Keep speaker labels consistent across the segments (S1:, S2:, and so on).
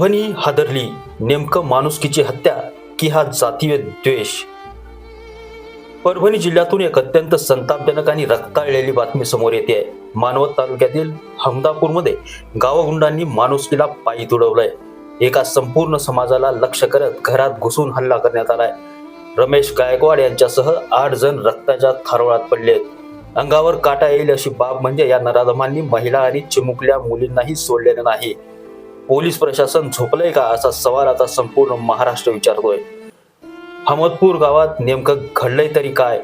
S1: परभणी हादरली. नेमकं माणुसकीची हत्या की हा जातीय द्वेष? परभणी जिल्ह्यातून एक अत्यंत संतापजनक आणि रक्ताळलेली बातमी समोर येते. आहे मानवत तालुक्यातील हमदापूरमध्ये गावगुंडांनी माणुसकीला पायी तुडवलंय. एका संपूर्ण समाजाला लक्ष करत घरात घुसून हल्ला करण्यात आलाय. रमेश गायकवाड यांच्यासह आठ जण रक्ताच्या थारोळात पडलेत अंगावर काटा येईल अशी बाब म्हणजे या नराधमांनी महिला आणि चिमुकल्या मुलींनाही सोडलेलं नाही. पोलीस प्रशासन झोपलंय का असा सवाल आता संपूर्ण महाराष्ट्र विचारतोय. हमदपूर गावात नेमकं घडलंय तरी काय?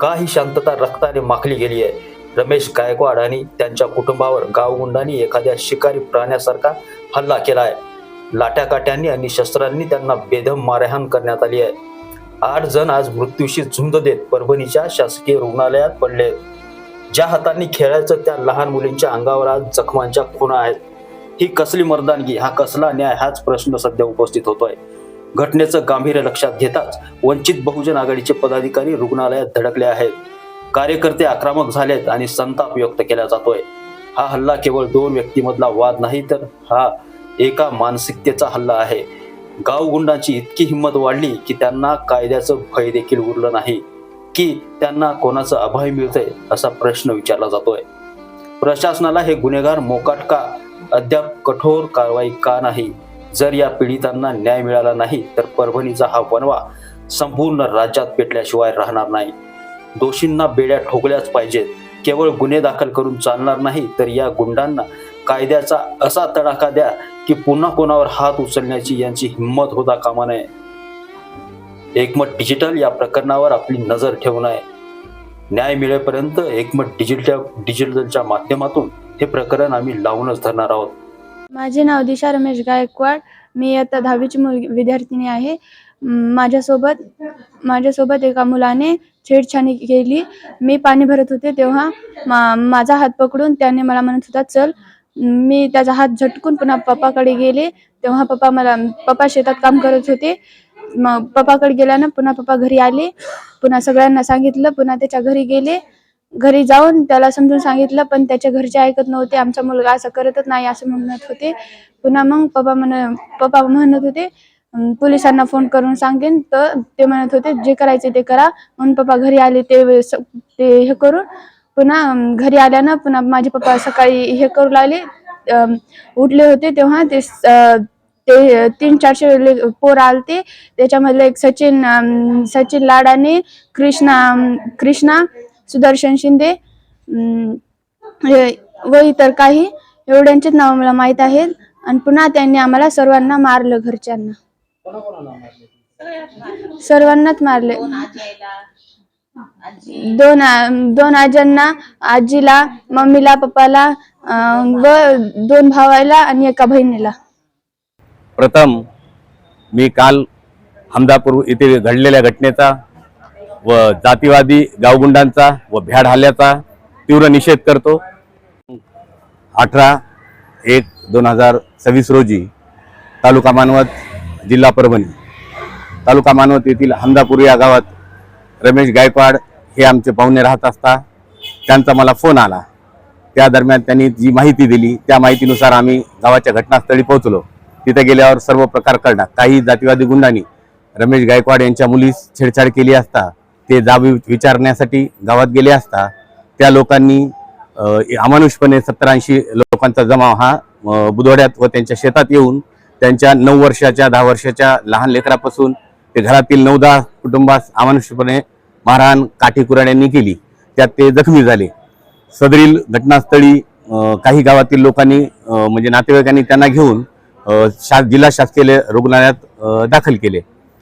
S1: का ही शांतता रक्ताने माखली गेली आहे रमेश गायकवाड आणि त्यांच्या कुटुंबावर गावगुंडांनी एखाद्या शिकारी प्राण्यासारखा हल्ला केला आहे लाट्याकाट्यांनी आणि शस्त्रांनी त्यांना बेदम मारहाण करण्यात आली आहे आठ जण आज मृत्यूशी झुंज देत परभणीच्या शासकीय रुग्णालयात पडले ज्या हातांनी खेळायचं त्या लहान मुलींच्या अंगावर आज जखमांच्या खुणा आहेत. ही कसली मर्दानगी हा कसला न्याय हाच प्रश्न सध्या उपस्थित होतोय. घटनेचं गांभीर्य लक्षात घेताच वंचित बहुजन आघाडीचे पदाधिकारी रुग्णालयात धडकले आहेत. कार्यकर्ते आक्रमक झालेत आणि संताप व्यक्त केला जातोय. हा हल्ला केवळ दोन व्यक्तीमधला वाद नाही तर हा एका मानसिकतेचा हल्ला आहे. गावगुंडांची इतकी हिंमत वाढली की त्यांना कायद्याचं भय देखील उरलं नाही. की त्यांना कोणाचं अभय मिळतंय असा प्रश्न विचारला जातोय. प्रशासनाला हे गुन्हेगार मोकाट का अद्याप कठोर कारवाई का नाही? जर या पीडितांना न्याय मिळाला नाही तर परभणीचा हा वनवा संपूर्ण राज्यात पेटल्याशिवाय राहणार नाही. दोषींना बेड्या ठोकल्याच पाहिजेत. केवळ गुन्हे दाखल करून चालणार नाही तर या गुंडांना कायद्याचा असा तडाखा द्या की पुन्हा कोणावर हात उचलण्याची यांची हिंमत होता कामा नये. एकमत डिजिटल या प्रकरणावर आपली नजर ठेवू नये. न्याय मिळेपर्यंत एकमत डिजिटल डिजिटलच्या माध्यमातून हे प्रकरण आम्ही लावूनच धरणार आहोत.
S2: माझे नाव दिशा रमेश गायकवाड. मी आता दहावीची मुलगी विद्यार्थिनी आहे. माझ्यासोबत माझ्यासोबत एका मुलाने छेडछाणी केली. मी पाणी भरत होते तेव्हा. मा माझा हात पकडून त्याने मला म्हणत होता चल. मी त्याचा हात झटकून पुन्हा पप्पाकडे गेले. तेव्हा पप्पा मला पप्पा शेतात काम करत होते. मग पप्पाकडे गेल्यानं पुन्हा पप्पा घरी आले. पुन्हा सगळ्यांना सांगितलं. पुन्हा त्याच्या घरी गेले. घरी जाऊन त्याला समजून सांगितलं पण त्याच्या घरचे ऐकत नव्हते आमचा मुलगा असं करतच नाही असं म्हणत होते. पुन्हा मग पप्पा म्हण पप्पा म्हणत होते अं, पोलिसांना फोन करून सांगेन तर ते म्हणत होते जे करायचे ते करा. म्हणून पप्पा घरी आले ते स- ते हे करून पुन्हा अं, घरी आल्यानं पुन्हा माझे पप्पा सकाळी हे करू लागले. अं, उठले होते तेव्हा ते स- अं, ते तीन चारशे ले- पोर आलते. त्याच्यामधले एक सचिन अं, सचिन लाडाने कृष्णा कृष्णा सुदर्शन शिंदे अं, व इतर काही एवढ्यांचेच नाव मला माहीत आहेत. आणि पुन्हा त्यांनी आम्हाला सर्वांना मारलं घरच्यांना. सर्वांनाच मारले. दोन दोन आज्यांना आजीला मम्मीला पप्पाला व दोन भावाला आणि एका बहिणीला.
S3: प्रथम मी काल हमदापूर येथे घडलेल्या घटनेचा व जातीवादी गावगुंडांचा व भ्याड हल्ल्याचा तीव्र निषेध करतो. अठरा एक दोन हजार सव्वीस रोजी तालुका मानवत जिल्हा परभणी. तालुका मानवत येथील हमदापूर या गावात रमेश गायकवाड हे आमचे पाहुणे राहत असता त्यांचा मला फोन आला. त्या दरम्यान त्यांनी जी माहिती दिली त्या माहितीनुसार आम्ही गावाच्या घटनास्थळी पोहोचलो. तिथे गेल्यावर सर्व प्रकार करणार काही जातीवादी गुंडांनी रमेश गायकवाड यांच्या मुलीस छेडछाड केली असता ते जाब विचारण्यासाठी गावात गेले असता त्या लोकांनी अमानुषपणे सत्तर ऐंशी लोकांचा जमाव हा बुधवड्यात बुधवाड्यात व त्यांच्या शेतात येऊन त्यांच्या नऊ वर्षाच्या दहा वर्षाच्या लहान लेकरापासून ते घरातील नऊ दहा कुटुंबास अमानुषपणे मारहाण काठी कुराण्यांनी केली. त्यात ते जखमी झाले. सदरील घटनास्थळी काही गावातील लोकांनी म्हणजे नातेवाईकांनी त्यांना घेऊन शा जिल्हा शासकीय रुग्णालयात दाखल केले.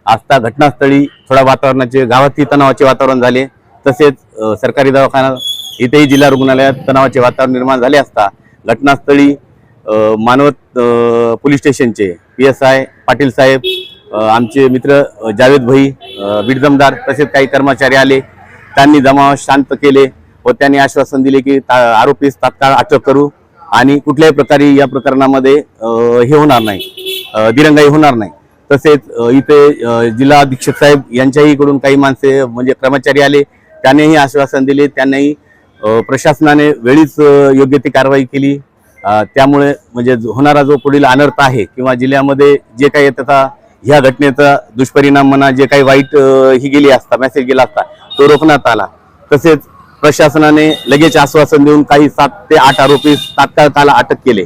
S3: आस्था घटनास्थळी थोडा वातावरणाचे गावातही तणावाचे वातावरण झाले. तसेच सरकारी दवाखाना इथेही जिल्हा रुग्णालयात तणावाचे वातावरण निर्माण झाले असता घटनास्थळी मानवत पोलीस स्टेशनचे पी एस आय पाटील साहेब आमचे मित्र जावेद भाई बिडजमदार तसेच काही कर्मचारी आले. त्यांनी जमाव शांत केले व त्यांनी आश्वासन दिले की ता- आरोपीस तात्काळ अटक करू आणि कुठल्याही प्रकारे या प्रकरणामध्ये हे होणार नाही. दिरंगाई होणार नाही. तसेच इथे जिल्हा अधीक्षक साहेब यांच्याही कडून काही माणसे म्हणजे कर्मचारी आले त्यांनीही आश्वासन दिले त्यांनाही प्रशासनाने वेळीच योग्य ती कारवाई केली. त्यामुळे म्हणजे जो- होणारा जो पुढील अनर्थ आहे किंवा जिल्ह्यामध्ये जे काही त्याचा ह्या घटनेचा दुष्परिणाम म्हणा जे काही वाईट ही गेली असता मेसेज गेला असता तो रोखण्यात आला. तसेच प्रशासनाने लगेच आश्वासन देऊन काही सात ते आठ आरोपी तात्काळ त्याला अटक केले.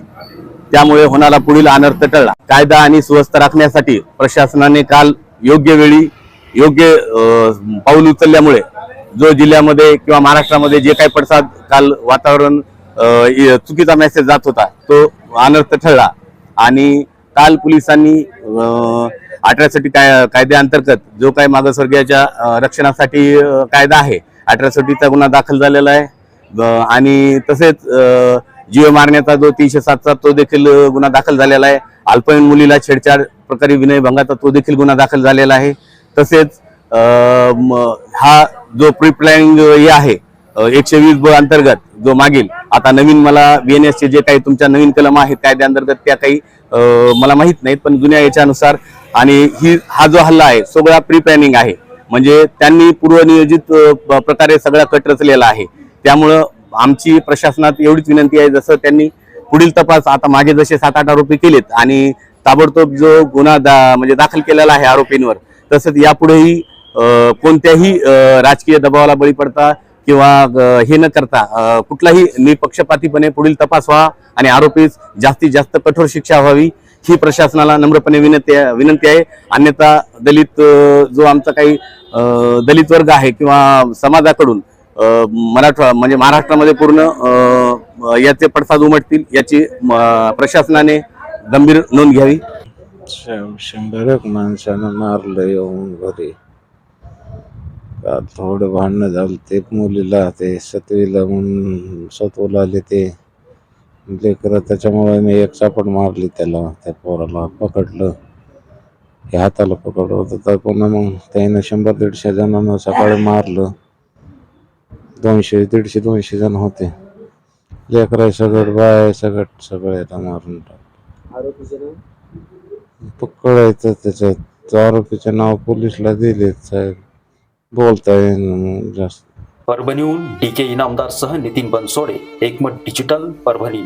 S3: त्यामुळे होणारा पुढील अनर्थ टळला. कायदा आणि सुव्यवस्था राखण्यासाठी प्रशासनाने काल योग्य वेळी योग्य पाऊल उचलल्यामुळे जो जिल्ह्यामध्ये किंवा महाराष्ट्रामध्ये जे काही पडसाद काल वातावरण चुकीचा मेसेज जात होता तो अनर्थ ठरला आणि काल पोलिसांनी अठरासाठी काय कायद्याअंतर्गत जो काही मागासवर्गीयाच्या रक्षणासाठी कायदा आहे अठरासाठीचा गुन्हा दाखल झालेला आहे. आणि तसेच जीव मारण्याचा जो तीनशे सातचा तो देखील गुन्हा दाखल झालेला आहे. अल्पवयीन मुलीला छेडछाड प्रकारे विनयभंगाचा तो देखील गुन्हा दाखल झालेला आहे. तसेच हा जो प्री प्लॅनिंग हे आहे एकशे वीस ब अंतर्गत जो मागील आता नवीन मला BNS जे काही तुमच्या नवीन कलम आहेत कायद्याअंतर्गत त्या काही मला माहीत नाहीत पण जुन्या याच्यानुसार आणि ही हा जो हल्ला आहे सगळा प्री प्लॅनिंग आहे. म्हणजे त्यांनी पूर्वनियोजित प- प्रकारे सगळा कट रचलेला आहे. त्यामुळं आमची प्रशासनात एवढीच विनंती आहे जसं त्यांनी पुढील तपास आता मागे जसे सात आठ आरोपी केलेत आणि ताबडतोब जो गुन्हा दा म्हणजे दाखल केलेला आहे आरोपींवर तसंच यापुढेही कोणत्याही राजकीय दबावाला बळी पडता किंवा हे न करता कुठलाही निपक्षपातीपणे पुढील तपास व्हा आणि आरोपीस जास्तीत जास्त कठोर शिक्षा व्हावी ही प्रशासनाला नम्रपणे विनंती विनंती आहे. अन्यथा दलित जो आमचा काही दलित वर्ग आहे किंवा समाजाकडून मराठवा म्हणजे महाराष्ट्रामध्ये पूर्ण याचे पडसाद उमटतील याची प्रशासनाने गंभीर नोंद घ्यावी.
S4: शं- शंभर एक माणसानं मारलं येऊन घरी. का थोडं भांडणं झालं ते मुलीला ते सतवीला म्हणून सतवला आले ते. लेकरं त्याच्यामुळे मी एक चापट मारली त्याला त्या पोराला पकडलं. हे हाताला पकडलं होतं तर पुन्हा मग त्यानं शंभर दीडशे जणांना सकाळी मारलं. दोनशे दीडशे दोनशे जण होते. लेकरं सगळं बाय सगळं सगळ्याला मारून टाकलं. पकडायचं त्याच्यात आरोपीचे नाव पोलीसला दिले साहेब. बोलता येईन जास्त.
S1: परभणीहून डी के इनामदार सह Nitin Bansode Ekmat digital Parbhani.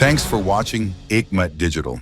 S5: Thanks for watching Aikmat Digital.